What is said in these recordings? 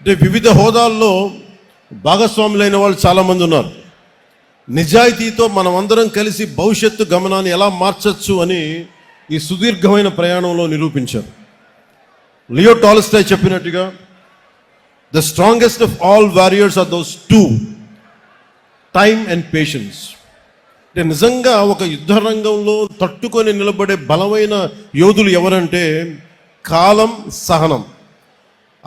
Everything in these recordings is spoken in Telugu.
అంటే వివిధ హోదాల్లో భాగస్వాములైన వాళ్ళు చాలామంది ఉన్నారు. నిజాయితీతో మనమందరం కలిసి భవిష్యత్తు గమనాన్ని ఎలా మార్చచ్చు అని ఈ సుదీర్ఘమైన ప్రయాణంలో నిరూపించారు. లియో టాలిస్టాయ్ చెప్పినట్టుగా the strongest of all warriors are those two time and patience అంటే నిజంగా ఒక యుద్ధ రంగంలో తట్టుకొని నిలబడే బలమైన యోధులు ఎవరంటే కాలం సహనం.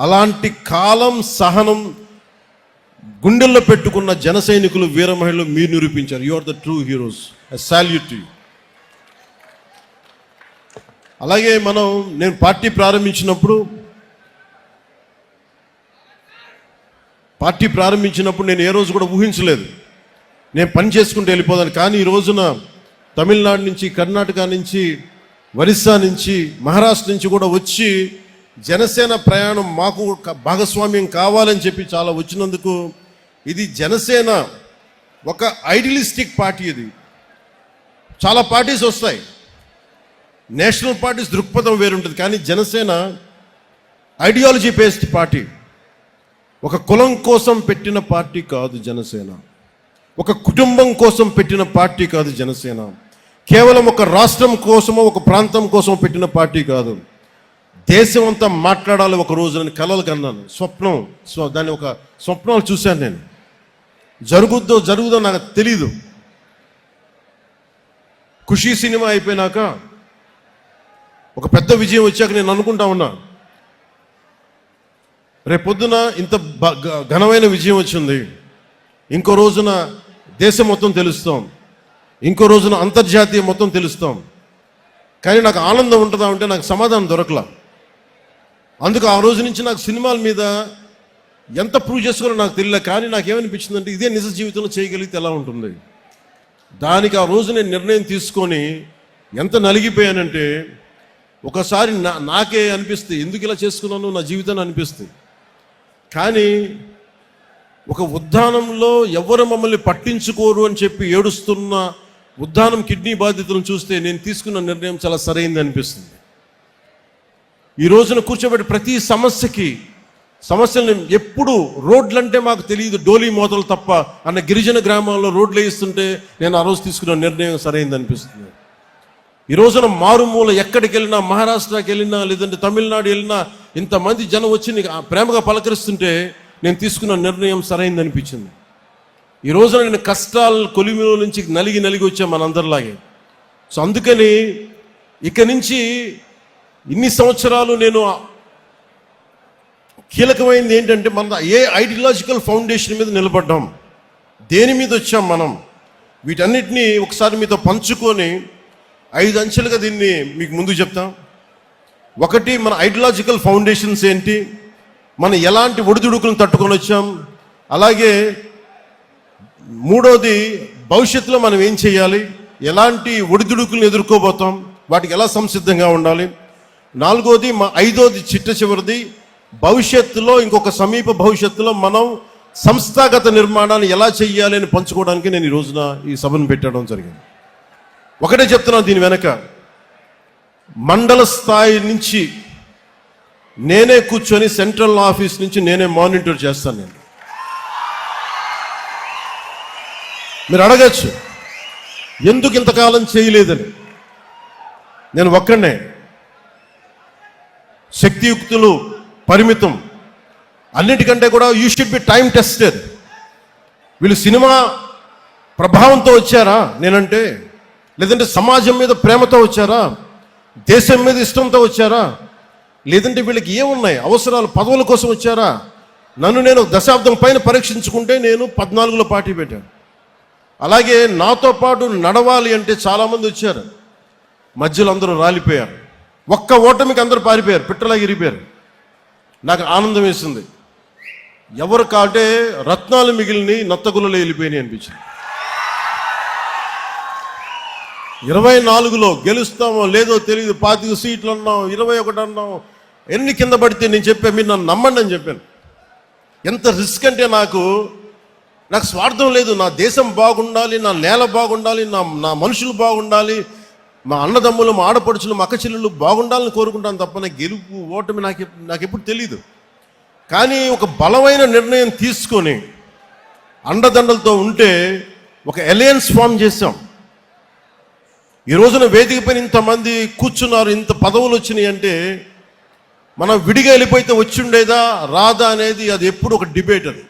అలాంటి కాలం సహనం గుండెల్లో పెట్టుకున్న జన సైనికులు వీర మహిళలు మీరు నిరూపించారు. You are the true heroes salute you అలాగే మనం నేను పార్టీ ప్రారంభించినప్పుడు పార్టీ ప్రారంభించినప్పుడు నేను ఏ రోజు కూడా ఊహించలేదు. నేను పని చేసుకుంటూ వెళ్ళిపోదాను. కానీ ఈ రోజున తమిళనాడు నుంచి కర్ణాటక నుంచి ఒరిస్సా నుంచి మహారాష్ట్ర నుంచి కూడా వచ్చి జనసేన ప్రయాణం మాకు భాగస్వామ్యం కావాలని చెప్పి చాలా వచ్చినందుకు ఇది జనసేన ఒక ఐడియలిస్టిక్ పార్టీ ఇది. చాలా పార్టీస్ వస్తాయి. నేషనల్ పార్టీస్ దృక్పథం వేరుంటుంది కానీ జనసేన ఐడియాలజీ బేస్డ్ పార్టీ. ఒక కులం కోసం పెట్టిన పార్టీ కాదు జనసేన. ఒక కుటుంబం కోసం పెట్టిన పార్టీ కాదు జనసేన. కేవలం ఒక రాష్ట్రం కోసమో ఒక ప్రాంతం కోసం పెట్టిన పార్టీ కాదు. దేశం అంతా మాట్లాడాలి ఒక రోజు నేను కలలు కన్నాను. స్వప్నం స్వ దాన్ని ఒక స్వప్నాలు చూశాను నేను. జరుగుద్దో జరుగుదో నాకు తెలీదు. ఖుషీ సినిమా అయిపోయినాక ఒక పెద్ద విజయం వచ్చాక నేను అనుకుంటా ఉన్నా. రేపొద్దున ఇంత ఘనమైన విజయం వచ్చింది. ఇంకో రోజున దేశం మొత్తం తెలుస్తాం. ఇంకో రోజున అంతర్జాతీయ మొత్తం తెలుస్తాం. కానీ నాకు ఆనందం ఉంటుందా అంటే నాకు సమాధానం దొరకలా. అందుకు ఆ రోజు నుంచి నాకు సినిమాల మీద ఎంత ప్రూవ్ చేసుకోవాలో నాకు తెలియలే కానీ నాకు ఏమనిపించిందంటే ఇదే నిజ జీవితంలో చేయగలిగితే ఎలా ఉంటుంది? దానికి ఆ రోజు నేను నిర్ణయం తీసుకొని ఎంత నలిగిపోయానంటే ఒకసారి నా నాకే అనిపిస్తుంది ఎందుకు ఇలా చేసుకున్నాను నా జీవితాన్ని అనిపిస్తుంది. కానీ ఒక ఉద్దానంలో ఎవరు మమ్మల్ని పట్టించుకోరు అని చెప్పి ఏడుస్తున్న ఉద్దానం కిడ్నీ బాధితులను చూస్తే నేను తీసుకున్న నిర్ణయం చాలా సరైంది అనిపిస్తుంది. ఈ రోజున కూర్చోబెట్టి ప్రతి సమస్యకి సమస్యలను ఎప్పుడు రోడ్లంటే మాకు తెలియదు డోలీ మోతలు తప్ప. అన్న గిరిజన గ్రామాల్లో రోడ్లు వేయిస్తుంటే నేను ఆ రోజు తీసుకున్న నిర్ణయం సరైంది అనిపిస్తుంది. ఈ రోజున మారుమూల ఎక్కడికి వెళ్ళినా మహారాష్ట్రకి వెళ్ళినా లేదంటే తమిళనాడు వెళ్ళినా ఇంతమంది జనం వచ్చి ప్రేమగా పలకరిస్తుంటే నేను తీసుకున్న నిర్ణయం సరైంది అనిపించింది. ఈ రోజున నేను కష్టాల కొలిమిలో నుంచి నలిగి నలిగి వచ్చా మనందరిలాగే. సో అందుకని ఇక నుంచి ఇన్ని సంవత్సరాలు నేను కీలకమైనది ఏంటంటే మన ఏ ఐడియాలజికల్ ఫౌండేషన్ మీద నిలబడ్డాం. దేని మీద వచ్చాం మనం? వీటన్నిటినీ ఒకసారి మీతో పంచుకొని ఐదు అంచెలుగా దీన్ని మీకు ముందు చెప్తాం. ఒకటి మన ఐడియాలజికల్ ఫౌండేషన్స్ ఏంటి? మనం ఎలాంటి ఒడిదుడుకులను తట్టుకొని వచ్చాం? అలాగే మూడోది భవిష్యత్తులో మనం ఏం చేయాలి? ఎలాంటి ఒడిదుడుకులను ఎదుర్కోబోతాం? వాటికి ఎలా సంసిద్ధంగా ఉండాలి? నాలుగోది మా ఐదోది చిట్ట చివరిది భవిష్యత్తులో ఇంకొక సమీప భవిష్యత్తులో మనం సంస్థాగత నిర్మాణాన్ని ఎలా చెయ్యాలి అని పంచుకోవడానికి నేను ఈ రోజున ఈ సభను పెట్టడం జరిగింది. ఒకటే చెప్తున్నాను దీని వెనక. మండల స్థాయి నుంచి నేనే కూర్చొని సెంట్రల్ ఆఫీస్ నుంచి నేనే మానిటర్ చేస్తాను నేను. మీరు అడగచ్చు ఎందుకు ఇంతకాలం చేయలేదని. నేను ఒక్కడనే. శక్తియుక్తులు పరిమితం. అన్నిటికంటే కూడా you should be time tested వీళ్ళు సినిమా ప్రభావంతో వచ్చారా? నేనంటే లేదంటే సమాజం మీద ప్రేమతో వచ్చారా? దేశం మీద ఇష్టంతో వచ్చారా? లేదంటే వీళ్ళకి ఏమున్నాయి? అవసరాలు పదవుల కోసం వచ్చారా? నన్ను నేను దశాబ్దం పైన పరీక్షించుకుంటే నేను పద్నాలుగులో పార్టీ పెట్టాను. అలాగే నాతో పాటు నడవాలి అంటే చాలామంది వచ్చారు. మధ్యలో అందరూ రాలిపోయారు. ఒక్క ఓటమికి అందరూ పారిపోయారు పిట్టలాగా ఇరిపోయారు నాకు ఆనందం వేసింది. ఎవరు కాటే రత్నాలు మిగిలిని నత్తగులలో వెళ్ళిపోయినాయి అనిపించింది. ఇరవై నాలుగులో గెలుస్తామో లేదో తెలియదు పాతిక సీట్లు అన్నాం ఇరవై ఒకటి అన్నాం ఎన్ని కింద పడితే నేను చెప్పాను మీరు నన్ను నమ్మండి అని చెప్పాను. ఎంత రిస్క్ అంటే నాకు నాకు స్వార్థం లేదు నా దేశం బాగుండాలి నా నేల బాగుండాలి నా నా మనుషులు బాగుండాలి మా అన్నదమ్ములు మా ఆడపడుచులు మా అక్కచెల్లెళ్ళు బాగుండాలని కోరుకుంటాను తప్ప నా గెలుపు ఓటమి నాకు నాకు ఎప్పుడు తెలియదు కానీ ఒక బలమైన నిర్ణయం తీసుకొని అండదండలతో ఉంటే ఒక అలయన్స్ ఫామ్ చేశాం. ఈ రోజున వేదిక పైన ఇంతమంది కూర్చున్నారు ఇంత పదవులు వచ్చినాయి అంటే మనం విడిగా వెళ్ళిపోయితే వచ్చిండేదా రాదా అనేది అది ఎప్పుడు ఒక డిబేట్ అది.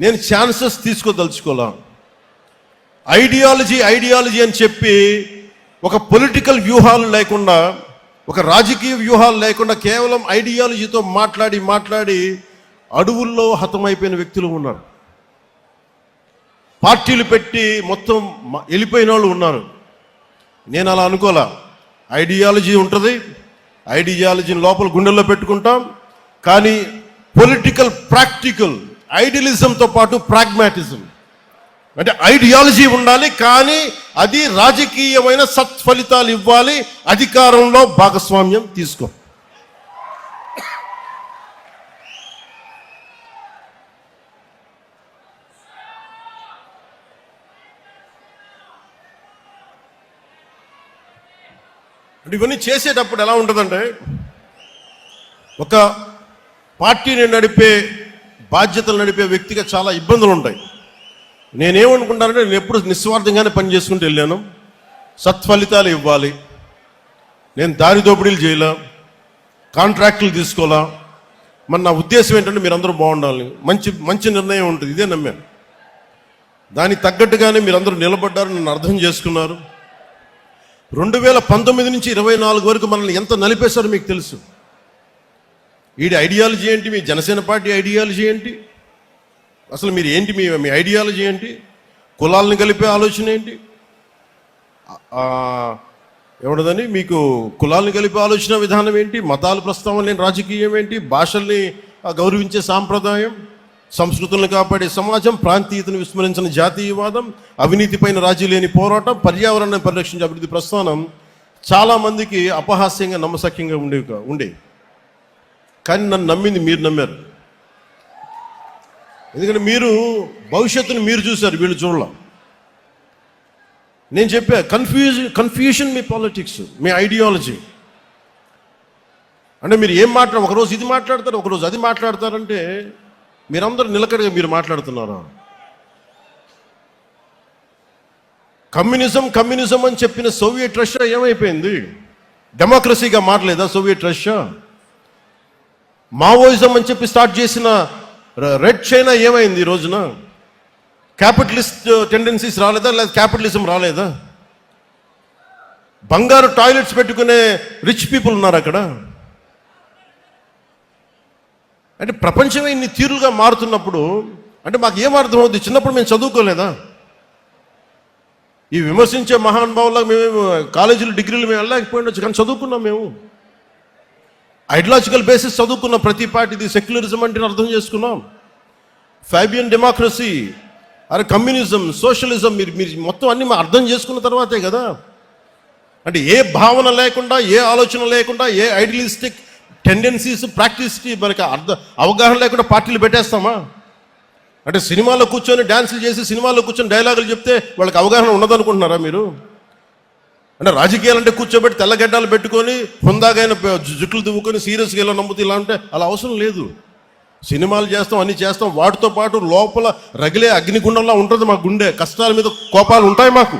నేను ఛాన్సెస్ తీసుకోదలుచుకోలే. ఐడియాలజీ ఐడియాలజీ అని చెప్పి ఒక పొలిటికల్ వ్యూహాలు లేకుండా ఒక రాజకీయ వ్యూహాలు లేకుండా కేవలం ఐడియాలజీతో మాట్లాడి మాట్లాడి అడవుల్లో హతమైపోయిన వ్యక్తులు ఉన్నారు. పార్టీలు పెట్టి మొత్తం వెళ్ళిపోయిన వాళ్ళు ఉన్నారు. నేను అలా అనుకోలే. ఐడియాలజీ ఉంటుంది ఐడియాలజీని లోపల గుండెల్లో పెట్టుకుంటాం కానీ పొలిటికల్ ప్రాక్టికల్ ఐడియలిజంతో పాటు ప్రాగ్మాటిజం అంటే ఐడియాలజీ ఉండాలి కానీ అది రాజకీయమైన సత్ఫలితాలు ఇవ్వాలి అధికారంలో భాగస్వామ్యం తీసుకో. అంటే ఇవన్నీ చేసేటప్పుడు ఎలా ఉంటుందంటే ఒక పార్టీని నడిపే బాధ్యతలు నడిపే వ్యక్తిగా చాలా ఇబ్బందులు ఉంటాయి. నేనేమనుకుంటానంటే నేను ఎప్పుడు నిస్వార్థంగానే పని చేసుకుంటూ వెళ్ళాను. సత్ఫలితాలు ఇవ్వాలి. నేను దారి దోపిడీలు చేయలే. కాంట్రాక్టులు తీసుకోవాలా మరి నా ఉద్దేశం ఏంటంటే మీరందరూ బాగుండాలి. మంచి మంచి నిర్ణయం ఉంటుంది. ఇదే నమ్మాను. దానికి తగ్గట్టుగానే మీరందరూ నిలబడ్డారు. నన్ను అర్థం చేసుకున్నారు. రెండు వేల పంతొమ్మిది నుంచి ఇరవై నాలుగు వరకు మనల్ని ఎంత నలిపేశారో మీకు తెలుసు. వీడి ఐడియాలజీ ఏంటి? మీ జనసేన పార్టీ ఐడియాలజీ ఏంటి? అసలు మీరు ఏంటి మీ మీ ఐడియాలజీ ఏంటి? కులాలను కలిపే ఆలోచన ఏంటి? ఆ, మీకు కులాలను కలిపే ఆలోచన విధానం ఏంటి? మతాలు ప్రస్తావన లేని రాజకీయం ఏంటి? భాషల్ని గౌరవించే సాంప్రదాయం? సంస్కృతులను కాపాడే సమాజం? ప్రాంతీయతను విస్మరించిన జాతీయవాదం? అవినీతిపైన రాజీ లేని పోరాటం? పర్యావరణాన్ని పరిరక్షించే అభివృద్ధి ప్రస్థానం? చాలామందికి అపహాస్యంగా నమ్మసక్యంగా ఉండేవి ఉండేవి. కానీ నన్ను నమ్మింది మీరు నమ్మారు. ఎందుకంటే మీరు భవిష్యత్తును మీరు చూశారు వీళ్ళు చూడలేం. నేను చెప్పా కన్ఫ్యూజ్ కన్ఫ్యూషన్ మీ పాలిటిక్స్ మీ ఐడియాలజీ అంటే మీరు ఏం మాట్లాడ ఒకరోజు ఇది మాట్లాడతారు ఒకరోజు అది మాట్లాడతారంటే మీరందరూ నిలకడగా మీరు మాట్లాడుతున్నారా? కమ్యూనిజం కమ్యూనిజం అని చెప్పిన సోవియట్ రష్యా ఏమైపోయింది? డెమోక్రసీగా మారలేదా సోవియట్ రష్యా? మావోయిజం అని చెప్పి స్టార్ట్ చేసిన రెడ్ చైనా ఏమైంది ఈ రోజున? క్యాపిటలిస్ట్ టెండెన్సీస్ uh, రాలేదా? లేదా క్యాపిటలిజం రాలేదా? బంగారు టాయిలెట్స్ పెట్టుకునే రిచ్ పీపుల్ ఉన్నారు అక్కడ. అంటే ప్రపంచమే ఇన్ని తీరులుగా మారుతున్నప్పుడు అంటే మాకు ఏం అర్థమవుతుంది చిన్నప్పుడు మేము చదువుకోలేదా? ఈ విమర్శించే మహానుభావులకు మేము కాలేజీలు డిగ్రీలు మేము వెళ్ళలేకపోయిండొచ్చు కానీ చదువుకున్నాం మేము. ఐడియాలజికల్ బేసిస్ చదువుకున్న ప్రతి పార్టీది సెక్యులరిజం అంటే అర్థం చేసుకున్నాం. ఫ్యాబియన్ డెమోక్రసీ అరే కమ్యూనిజం సోషలిజం మీరు మీరు మొత్తం అన్ని అర్థం చేసుకున్న తర్వాతే కదా. అంటే ఏ భావన లేకుండా ఏ ఆలోచన లేకుండా ఏ ఐడియలిస్టిక్ టెండెన్సీస్ ప్రాక్టీస్కి మనకి అర్థం అవగాహన లేకుండా పార్టీలు పెట్టేస్తామా? అంటే సినిమాలో కూర్చొని డ్యాన్సులు చేసి సినిమాలో కూర్చొని డైలాగులు చెప్తే వాళ్ళకి అవగాహన ఉండదనుకుంటున్నారా మీరు? అంటే రాజకీయాలు అంటే కూర్చోబెట్టి తెల్లగడ్డలు పెట్టుకొని హుందాగైన జుట్లు దువ్వుకొని సీరియస్గా ఇలా నమ్ముతూ ఇలా అంటే అలా అవసరం లేదు. సినిమాలు చేస్తాం అన్ని చేస్తాం వాటితో పాటు లోపల రగిలే అగ్నిగుండంలా ఉంటుంది మా గుండె. కష్టాల మీద కోపాలు ఉంటాయి మాకు.